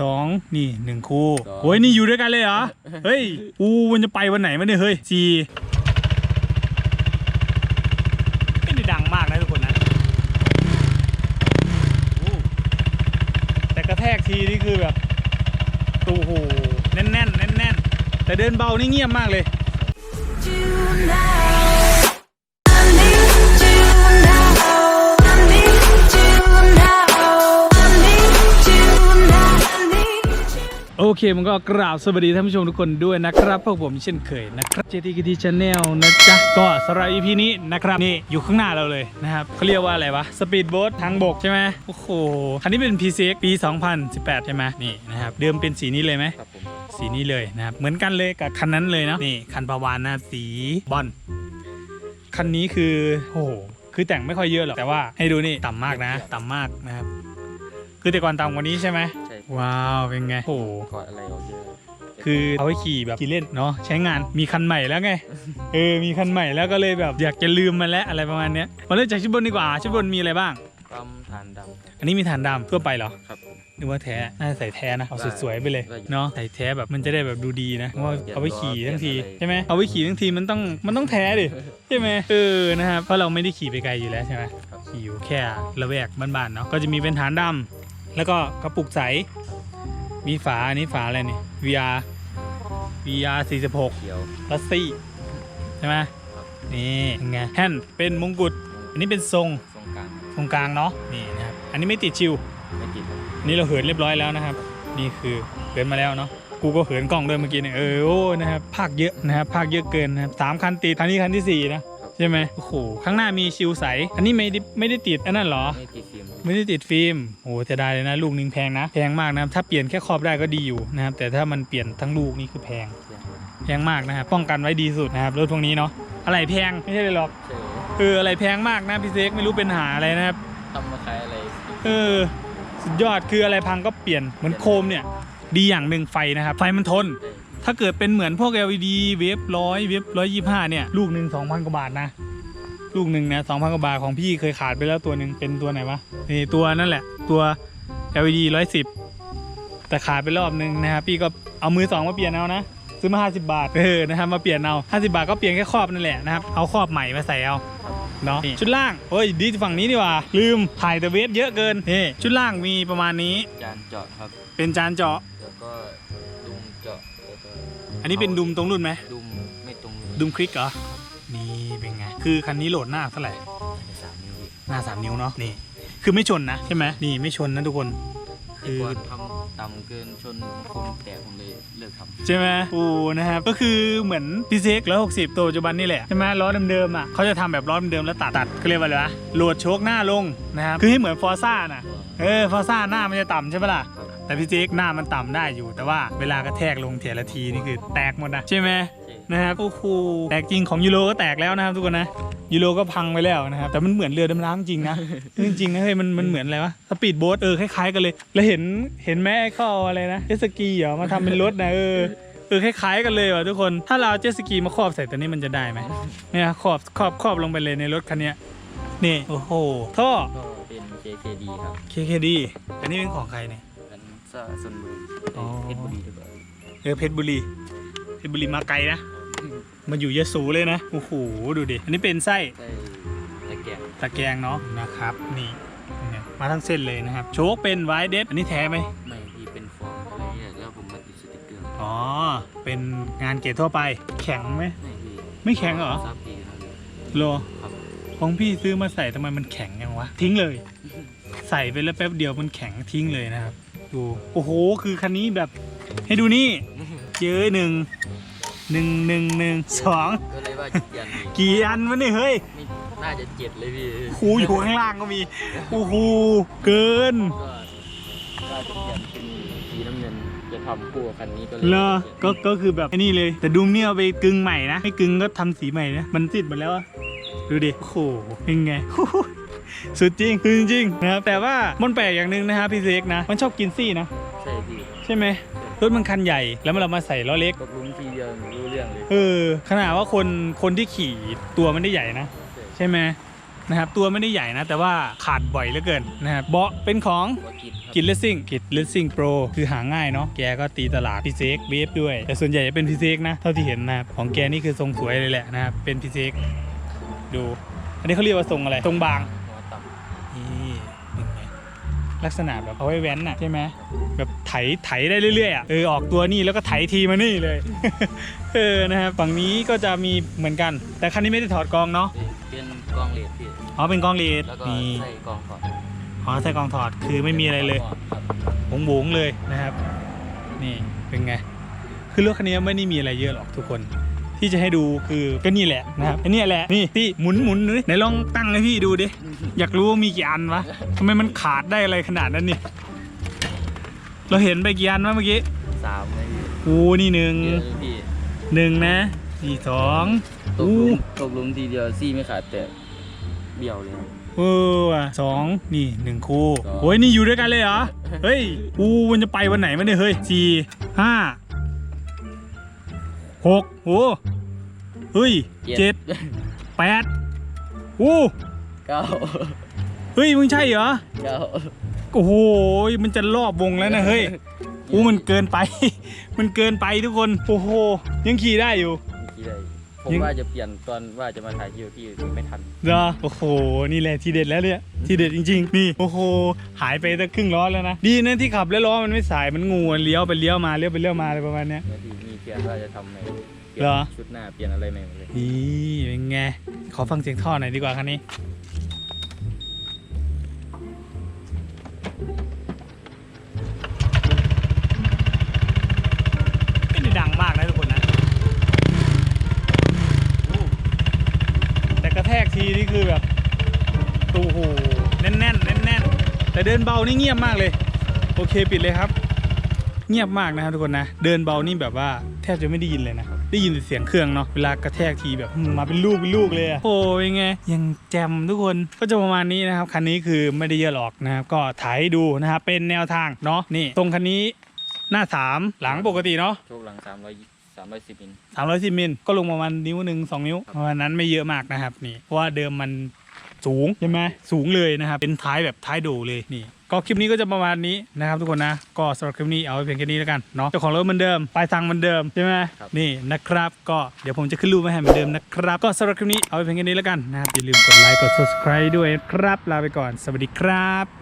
สองนี่หนึ่งคู่สอง โอ้ยนี่อยู่ด้วยกันเลยเหรอ เฮ้ย อูมันจะไปวันไหนมาเนี่ยเฮ้ยสี่ไม่ได้ดังมากนะทุกคนนะโอ้แต่กระแทกทีนี่คือแบบโอ้โหแน่นแน่นแน่นแน่นๆแต่เดินเบานี่เงียบมากเลย you โอเคมันก็กราบสวัสดีท่านผู้ชมทุกคนด้วยนะครับพวกผมเช่นเคยนะครับ JTKT Channel นะจ๊ะ ก็สำหรับ EP นี้นะครับ นี่อยู่ข้างหน้าเราเลยนะครับเขาเรียกว่าอะไรวะสปีดโบ๊ททางบกใช่ไหมโอ้โห คันนี้เป็น PCX ปี 2018 ใช่ไหมนี่นะครับเดิมเป็นสีนี้เลยไหมครับผมสีนี้เลยนะครับ เหมือนกันเลยกับคันนั้นเลยเนาะนี่คันประวานนะสีบอลคันนี้คือโอ้โหคือแต่งไม่ค่อยเยอะหรอกแต่ว่าให้ดูนี่ต่ำมากนะ ต่ำมากนะครับคือแต่ก่อนต่ำกว่านี้ใช่ไหมใช่ ว้าวเป็นไงโอ้โหกอดอะไรออกเยอะคือเอาไว้ขี่แบบขี่เล่นเนาะใช้งานมีคันใหม่แล้วไงเออมีคันใหม่แล้วก็เลยแบบอยากจะลืมมันแล้วอะไรประมาณเนี้ยมาเริ่มจากชุดบนดีกว่าชุดบนมีอะไรบ้าง ปั๊มฐานดำครับอันนี้มีฐานดำทั่วไปเหรอครับผมนึกว่าแท้น่าจะใส่แท้นะเอาได้สวยๆไปเลยได้เนาะใส่แท้แบบมันจะได้แบบดูดีนะเพราะว่าเปลี่ยนเอาไว้ขี่ทั้งทีล้อเปลี่ยนอะไรใช่ไหมเอาไว้ขี่ทั้งทีมันต้องมันต้องแท้ดิใช่ไหมเออนะครับเพราะเราไม่ได้ขี่ไปไกลอยู่แล้วใช่ไหมครับขี่อยู่แค่ละแวกบ้านๆเนาะก็จะมีเป็นฐานดำ แล้วก็กระปุกใส มีฝาอันนี้ฝาอะไรนี่ VR VR 46เขียวลัสซี่ใช่ไหมครับนี่เป็นไงแฮนด์เป็นมงกุฎอันนี้เป็นทรงทรงกลางตรงกลางเนาะนี่นะครับอันนี้ไม่ติดชิวไม่ติดครับอันนี่เราเหินเรียบร้อยแล้วนะครับ นี่คือเหินมาแล้วเนาะกูก็เหินกล้องด้วยเมื่อกี้เนี่ยเออโอ้นะครับภาคเยอะนะครับภาคเยอะเกินนะครับสามคันติดคันนี้คันที่สี่นะใช่ไหมโอ้โหข้างหน้ามีชิวใส อันนี้ไม่ได้ไม่ได้ติดอันนั้นเหรอไม่ติดฟิล์ม ไม่ได้ติดฟิล์มโอ้จะได้เลยนะลูกหนึงแพงนะ แพงมากนะครับถ้าเปลี่ยนแค่ขอบได้ก็ดีอยู่นะครับแต่ถ้ามันเปลี่ยนทั้งลูกนี่คือแพงเสียงแพงมากนะครับป้องกันไว้ดีสุดนะครับรถพวกนี้เนาะอะไรแพงไม่ใช่เลยหรอกใช่เอออะไรแพงมากนะพี่เซกไม่รู้เป็นหาอะไรนะครับทำมาขายอะไรเออสุดยอดคืออะไรพังก็เปลี่ยนเหมือนโคมเนี่ย ดีอย่างหนึ่งไฟนะครับ ไฟมันทนใช่ถ้าเกิดเป็นเหมือนพวก LED เวฟร้อยเวฟร้อยยี่ห้าเนี่ย ลูกหนึ่งสองพันกว่าบาทนะ ลูกหนึ่งนะสองพันกว่าบาทของพี่เคยขาดไปแล้วตัวหนึ่งเป็นตัวไหนวะนี่ตัวนั่นแหละ ตัว LED ร้อยสิบแต่ขาดไปรอบนึงนะครับพี่ก็เอามือสองมาเปลี่ยนเอานะซื้อมา 50 บาทเออนะครับมาเปลี่ยนเอา50 บาทก็เปลี่ยนแค่ครอบนั่นแหละนะครับเอาครอบใหม่มาใส่เอาเนาะนี่ชุดล่างเฮ้ยดีฝั่งนี้ดีกว่าลืมถ่ายแต่เวฟเยอะเกินนี่ชุดล่างมีประมาณนี้ จานเจาะครับ เป็นจานเจาะแล้วก็ดุมเจาะแล้วก็อันนี้เป็นดุมตรงรุ่นไหมดุมไม่ตรงดุมคลิกเหรอนี่เป็นไง คือคันนี้โหลดหน้าเท่าไหร่สามนิ้วพี่หน้า3นิ้วเนาะนี่คือไม่ชนนะใช่ไหมนี่ไม่ชนนะทุกคนแต่ก่อนทำต่ำเกินชนโคมแตกผมเลยเลิกทำใช่ไหมโอ้นะครับก็คือเหมือนพีเซ็กร้อยหกสิบตัวปัจจุบันนี่แหละใช่ไหมล้อเดิมๆอะเขาจะทำแบบล้อเดิมๆแล้วตัดตัดก็เรียกว่าอะไรวะโหลดโชคหน้าลงนะครับคือให้เหมือนฟอร์ซ่าน่ะเออฟอร์ซ่าหน้ามันจะต่ำใช่ปะล่ะครับ แต่พีเซ็กหน้ามันต่ำได้อยู่ แต่ว่าเวลากระแทกลงเทียละทีนี่คือแตกหมดนะใช่ไหมใช่นะครับโอ้โหแตกจริงของยูโรก็แตกแล้วนะครับทุกคนนะยูโรก็พังไปแล้วนะครับแต่มันเหมือนเรือดำน้ำจริงนะจริงๆนะเฮ้ยมันมันเหมือนอะไรวะสปีดโบ๊ทเออคล้ายๆกันเลย แล้วเห็นเห็นแม่เข้าเอาอะไรนะเจตสกีเหรอมาทำเป็นรถนะเออเออคล้ายๆกันเลยว่ะทุกคนถ้าเราเอาเจตสกีมาครอบใส่ตัวนี้มันจะได้ไหมเนี่ยครอบครอบครอบลงไปเลยในรถคันเนี้ยนี่โอ้โหท่อก็เป็น KKD ครับ KKD อันนี้เป็นของใครเนี่ยเป็น ซ่าซนเมืองอ๋อ เพชรบุรีด้วยเออเพชรบุรีเพชรบุรีมาไกลนะมาอยู่ยะโสูเลยนะโอ้โหดูดิอันนี้เป็นไส้ใช่ตะแกรงตะแกรงเนาะนะครับนี่เป็นไงมาทั้งเส้นเลยนะครับ โชคเป็นไวเดฟอันนี้แท้ไหมไม่ที่เป็นฟอร์มอะไรเนี่ยแล้วผมมาติดสติกเกอร์อ๋อเป็นงานเกรดทั่วไป แข็งไหม ไม่พี่ไม่แข็งเหรอ ซับปีครับโลครับของพี่ซื้อมาใส่ทำไมมันแข็งยังวะทิ้งเลย ใส่ไปแล้วแป๊บเดียวมันแข็งทิ้งเลยนะครับ ดูโอ้โห คือคันนี้แบบให้ดูนี่ เจอหนึ่งหนึ่งหนึ่งหนึ่งสองก็เลยว่าจะเปลี่ยนอีกกี่อันวะเนี่ยเฮ้ยไม่น่าจะเจ็ดเลยพี่ครูอยู่ข้างล่างก็มีโอ้โหเกิน ก็ว่าจะเปลี่ยนเป็นสีน้ำเงินจะทำคู่กับคันนี้ก็เลยเหรอปลี่ก็ยนก็คือแบบไอ้นี่เลย แต่ดุมเนี่ยเอาไปกึ่งใหม่นะ ไม่กึ่งก็ทำสีใหม่นะ มันติดหมดแล้วอะดูดิ โอ้โห เป็นไง สุดจริง คือจริงๆนะครับ แต่ว่า มันแปลกอย่างหนึ่งนะครับพี่เซ็กนะ มันชอบกินซี่นะ ใช่พี่ใช่ไหมรถมันคันใหญ่แล้วมันเรามาใส่ล้อเล็ก ตกหลุมทีเดียวรู้เรื่องเลยเออขนาดว่าคนคนที่ขี่ตัวมันได้ใหญ่นะ ใช่ไหมนะครับตัวไม่ได้ใหญ่นะ แต่ว่าขาดบ่อยเหลือเกินนะครับเบาะเป็นของหัวกินครับกินเลสซิ่งกินเลสซิ่งโปรคือหาง่ายเนาะแกก็ตีตลาดพีเซกเวฟด้วย แต่ส่วนใหญ่จะเป็นพีเซกนะ เท่าที่เห็นนะครับของแกนี่คือทรงสวยเลยแหละนะครับเป็นพีเซกดู อันนี้เขาเรียกว่าทรงอะไรทรงบาง ลักษณะแบบเอาไว้แว้นน่ะใช่ไหมแบบไถไถได้เรื่อยๆอะเออออกตัวนี่แล้วก็ไถทีมานี่เลย เออนะครับฝั่งนี้ก็จะมีเหมือนกัน แต่คันนี้ไม่ได้ถอดกรองเนาะำเป็นกองเลดพี่อ๋อเป็นกรองลีดแล้วก็นี่ใส่กองถอดอ๋อใส่กรองถอดคือไม่มีอะไรเลยครับบงบงๆเลยนะครับ นี่เป็นไงคือรถคันนี้ไม่ได้มีอะไรเยอะหรอกทุกคน ที่จะให้ดูคือก็นี่แหละนะครับอันนี้แหละนี่พี่หมุนหมุนดูดิไหนลองตั้งให้พี่ดูดิอยากรู้ว่ามีกี่อันวะทำไมมันขาดได้อะไรขนาดนั้นนี่เราเห็นไปกี่อันวะเมื่อกี้สามเลยพี่อูนี่หนึ่งเยอะเลยพี่หนึ่งนะสี่สองตกอู้หลุมตกหลุมทีเดียวซี่ไม่ขาดแต่เบี้ยวเลยครับเออว่ะสองนี่หนึ่งคู่สองโอ้ยนี่อยู่ด้วยกันเลยเหรอเฮ้ยอูมันจะไปวันไหนมาเนี่ยเฮ้ยสี่ห้าหกโอ้ เฮ้ยเจ็ดแปดอู้เก้าเฮ้ยมึงใช่เหรอเก้าโอ้โหมันจะรอบวงแล้วนะเฮ้ยอู้มันเกินไป มันเกินไปทุกคนโอ้โหยังขี่ได้อยู่กี่ได้ผมยังว่าจะเปลี่ยนตอนว่าจะมาถ่ายคิวพี่ไม่ทันเหรอโอ้โห นี่แหละทีเด็ดแล้วเนี่ยทีเด็ดจริง ๆ นี่ โอ้โห หายไปตั้งครึ่งล้อแล้วนะ ดีนะที่ขับแล้วล้อมันไม่สายมันงูอะเลี้ยวไปเลี้ยวมาเลี้ยวไปเลี้ยวมาอะไรประมาณเนี้ยแล้วที่มีเปลี่ยนว่าจะทำใน เปลี่ยเหรนอชุดหน้าเปลี่ยนอะไรใหม่หมดเลยนี่เป็นไง ขอฟังเสียงท่อหน่อยดีกว่าคันนี้ ไม่ได้ดังมากนะทุกคนนะโอ้แต่กระแทกทีนี่คือแบบ ตูโหแน่นแน่นแน่นแน่นๆแต่เดินเบานี่เงียบมากเลย โอเคปิดเลยครับ เงียบมากนะครับทุกคนนะ เดินเบานี่แบบว่าแทบจะไม่ได้ยินเลยนะ ได้ยินแต่เสียงเครื่องเนาะเวลากระแทกทีแบบอืมมาเป็นลูกเป็นลูกเลยอะโอ้ยไงยังแจมทุกคนก็จะประมาณนี้นะครับคันนี้คือไม่ได้เยอะหรอกนะครับก็ถ่ายให้ดูนะครับเป็นแนวทางเนาะนี่ตรงคันนี้หน้าสามหลังปกติเนาะโชคหลังสามร้อยสามร้อยสิบมิลสามร้อยสิบมิลก็ลงประมาณนิ้วหนึ่งสองนิ้วประมาณนั้นไม่เยอะมากนะครับนี่เพราะว่าเดิมมันสูงใช่ไหมสูงเลยนะครับเป็นท้ายแบบท้ายโดเลยนี่ ก็คลิปนี้ก็จะประมาณนี้นะครับทุกคนนะ ก็สำหรับคลิปนี้เอาไว้เพียงแค่นี้แล้วกันเนาะเจ้าของรถเหมือนเดิมปลายทางเหมือนเดิมใช่ไหมนี่นะครับ ก็เดี๋ยวผมจะขึ้นรูปไว้ให้เหมือนเดิมนะครับ ก็สำหรับคลิปนี้เอาไว้เพียงแค่นี้แล้วกันนะครับอย่าลืมกดไลค์กด subscribe ด้วยนะครับลาไปก่อน สวัสดีครับ